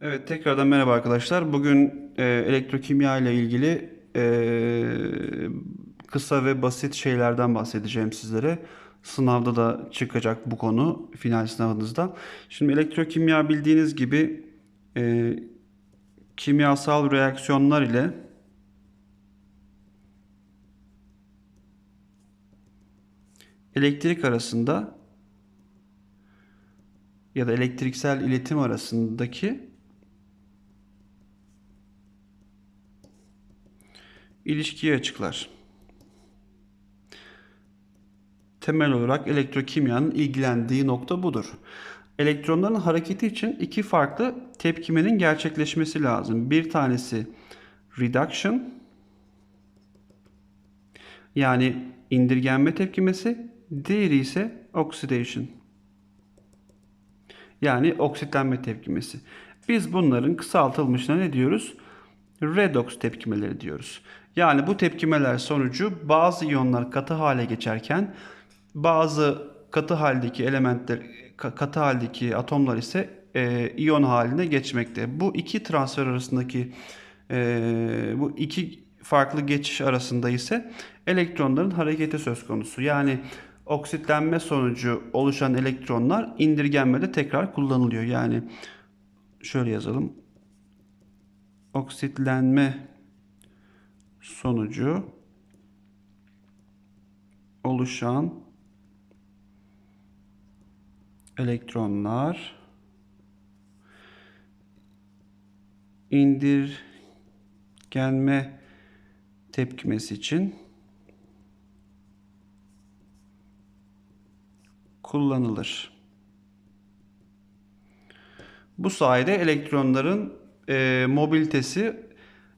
Evet, tekrardan merhaba arkadaşlar. Bugün e, elektrokimya ile ilgili e, kısa ve basit şeylerden bahsedeceğim sizlere. Sınavda da çıkacak bu konu final sınavınızda. Şimdi elektrokimya bildiğiniz gibi e, kimyasal reaksiyonlar ile elektrik arasında ya da elektriksel iletim arasındaki ilişkiyi açıklar. Temel olarak elektrokimyanın ilgilendiği nokta budur. Elektronların hareketi için iki farklı tepkimenin gerçekleşmesi lazım. Bir tanesi reduction yani indirgenme tepkimesi, diğeri ise oxidation. Yani oksitlenme tepkimesi. Biz bunların kısaltılmışına ne diyoruz? Redox tepkimeleri diyoruz. Yani bu tepkimeler sonucu bazı iyonlar katı hale geçerken bazı katı haldeki elementler ka- katı haldeki atomlar ise e, iyon haline geçmekte. Bu iki transfer arasındaki e, bu iki farklı geçiş arasında ise elektronların hareketi söz konusu. Yani oksitlenme sonucu oluşan elektronlar indirgenmede tekrar kullanılıyor. Yani şöyle yazalım. Oksitlenme sonucu oluşan elektronlar indirgenme tepkimesi için kullanılır. Bu sayede elektronların e, mobilitesi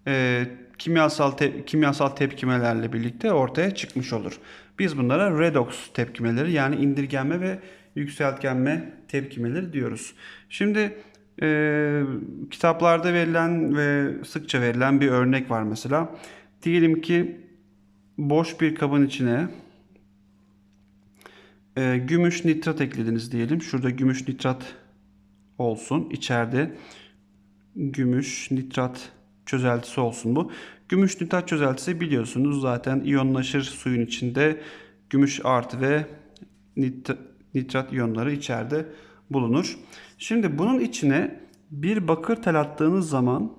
e, kimyasal te- kimyasal tepkimelerle birlikte ortaya çıkmış olur. Biz bunlara redox tepkimeleri yani indirgenme ve yükseltgenme tepkimeleri diyoruz. Şimdi e, kitaplarda verilen ve sıkça verilen bir örnek var mesela. Diyelim ki boş bir kabın içine e, gümüş nitrat eklediniz diyelim. Şurada gümüş nitrat olsun. İçeride gümüş nitrat çözeltisi olsun bu. Gümüş nitrat çözeltisi biliyorsunuz zaten iyonlaşır suyun içinde gümüş artı ve nit- nitrat iyonları içeride bulunur. Şimdi bunun içine bir bakır tel attığınız zaman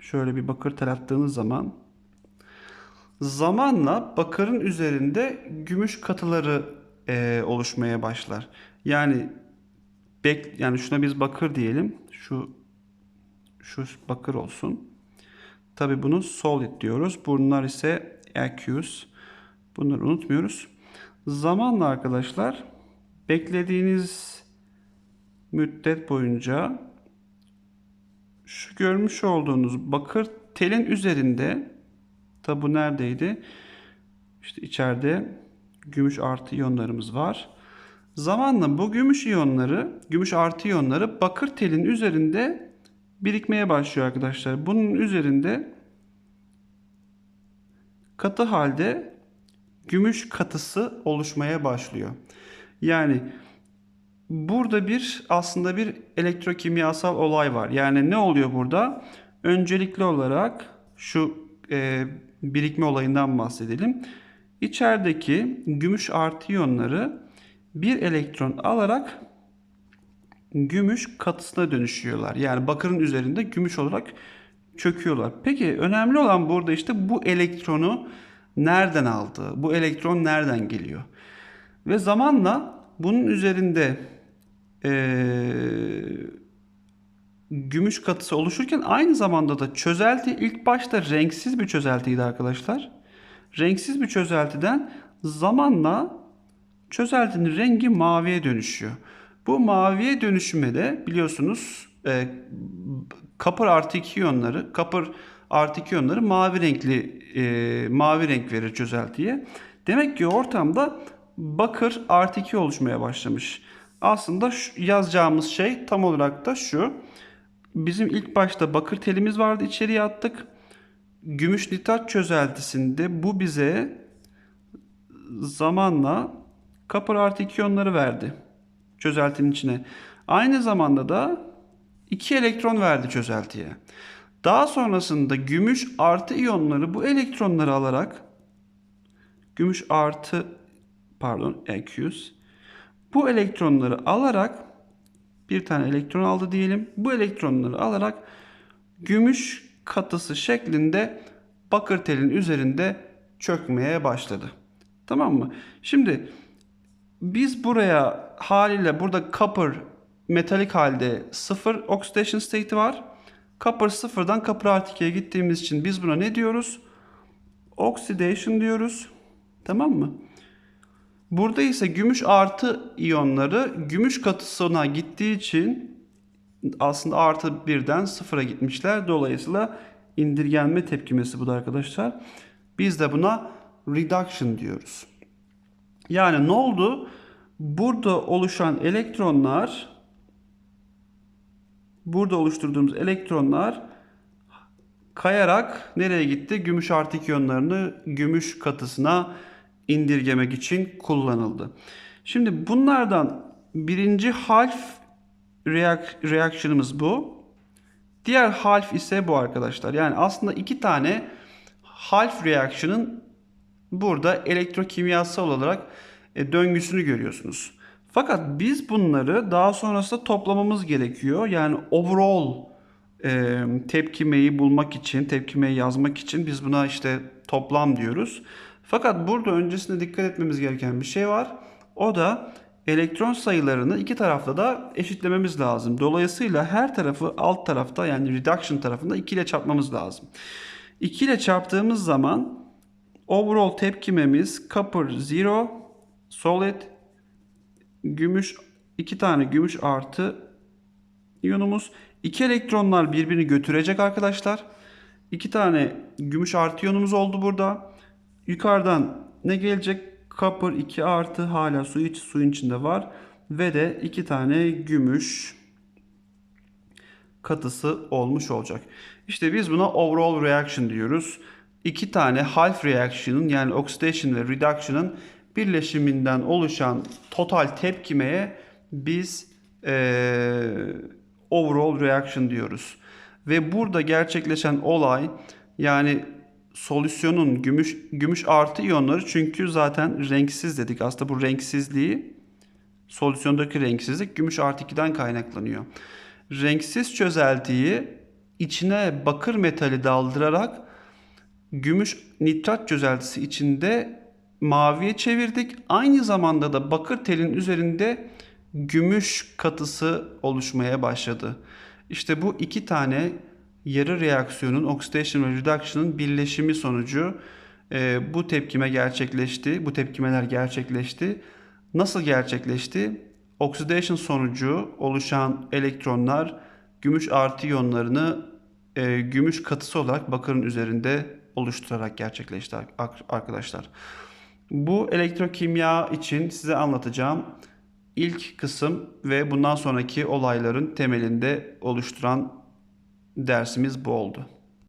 şöyle bir bakır tel attığınız zaman zamanla bakırın üzerinde gümüş katıları e, oluşmaya başlar. Yani bek yani şuna biz bakır diyelim. Şu şu bakır olsun. Tabi bunu solid diyoruz. Bunlar ise aqueous. Bunları unutmuyoruz. Zamanla arkadaşlar beklediğiniz müddet boyunca şu görmüş olduğunuz bakır telin üzerinde tabi neredeydi? İşte içeride gümüş artı iyonlarımız var. Zamanla bu gümüş iyonları, gümüş artı iyonları bakır telin üzerinde birikmeye başlıyor arkadaşlar. Bunun üzerinde katı halde gümüş katısı oluşmaya başlıyor. Yani burada bir aslında bir elektrokimyasal olay var. Yani ne oluyor burada? Öncelikli olarak şu e, birikme olayından bahsedelim. İçerideki gümüş artı iyonları bir elektron alarak gümüş katısına dönüşüyorlar. Yani bakırın üzerinde gümüş olarak çöküyorlar. Peki önemli olan burada işte bu elektronu nereden aldı? Bu elektron nereden geliyor? Ve zamanla bunun üzerinde eee, gümüş katısı oluşurken aynı zamanda da çözelti ilk başta renksiz bir çözeltiydi arkadaşlar. Renksiz bir çözeltiden zamanla çözeltinin rengi maviye dönüşüyor. Bu maviye dönüşüme de biliyorsunuz e, kapır artı iki iyonları, kapır artı iki iyonları mavi renkli e, mavi renk verir çözeltiye. Demek ki ortamda bakır artı iki oluşmaya başlamış. Aslında şu, yazacağımız şey tam olarak da şu. Bizim ilk başta bakır telimiz vardı içeriye attık. Gümüş nitrat çözeltisinde bu bize zamanla kapır artı iki iyonları verdi çözeltinin içine. Aynı zamanda da 2 elektron verdi çözeltiye. Daha sonrasında gümüş artı iyonları bu elektronları alarak gümüş artı pardon aqueous bu elektronları alarak bir tane elektron aldı diyelim. Bu elektronları alarak gümüş katısı şeklinde bakır telin üzerinde çökmeye başladı. Tamam mı? Şimdi biz buraya haliyle burada copper metalik halde sıfır oxidation state'i var. Copper sıfırdan copper artı 2'ye gittiğimiz için biz buna ne diyoruz? Oxidation diyoruz. Tamam mı? Burada ise gümüş artı iyonları gümüş katısına gittiği için aslında artı birden sıfıra gitmişler. Dolayısıyla indirgenme tepkimesi bu da arkadaşlar. Biz de buna reduction diyoruz. Yani ne oldu? Burada oluşan elektronlar burada oluşturduğumuz elektronlar kayarak nereye gitti? Gümüş artı iyonlarını gümüş katısına indirgemek için kullanıldı. Şimdi bunlardan birinci half reak reaction'ımız bu. Diğer half ise bu arkadaşlar. Yani aslında iki tane half reaction'ın burada elektrokimyasal olarak e, döngüsünü görüyorsunuz. Fakat biz bunları daha sonrasında toplamamız gerekiyor. Yani overall e, tepkimeyi bulmak için, tepkimeyi yazmak için biz buna işte toplam diyoruz. Fakat burada öncesinde dikkat etmemiz gereken bir şey var. O da elektron sayılarını iki tarafta da eşitlememiz lazım. Dolayısıyla her tarafı alt tarafta yani reduction tarafında 2 ile çarpmamız lazım. 2 ile çarptığımız zaman overall tepkimemiz copper 0 solid gümüş iki tane gümüş artı iyonumuz. İki elektronlar birbirini götürecek arkadaşlar. İki tane gümüş artı iyonumuz oldu burada. Yukarıdan ne gelecek? Copper 2 artı hala su iç, suyun içinde var. Ve de iki tane gümüş katısı olmuş olacak. İşte biz buna overall reaction diyoruz. İki tane half reaction'ın yani oxidation ve reduction'ın birleşiminden oluşan total tepkimeye biz ee, overall reaction diyoruz. Ve burada gerçekleşen olay yani solüsyonun gümüş gümüş artı iyonları çünkü zaten renksiz dedik. Aslında bu renksizliği solüsyondaki renksizlik gümüş artı 2'den kaynaklanıyor. Renksiz çözeltiyi içine bakır metali daldırarak gümüş nitrat çözeltisi içinde maviye çevirdik. Aynı zamanda da bakır telin üzerinde gümüş katısı oluşmaya başladı. İşte bu iki tane yarı reaksiyonun oxidation ve reduction'ın birleşimi sonucu e, bu tepkime gerçekleşti. Bu tepkimeler gerçekleşti. Nasıl gerçekleşti? Oxidation sonucu oluşan elektronlar gümüş artı iyonlarını e, gümüş katısı olarak bakırın üzerinde oluşturarak gerçekleşti arkadaşlar. Bu elektrokimya için size anlatacağım ilk kısım ve bundan sonraki olayların temelinde oluşturan dersimiz bu oldu.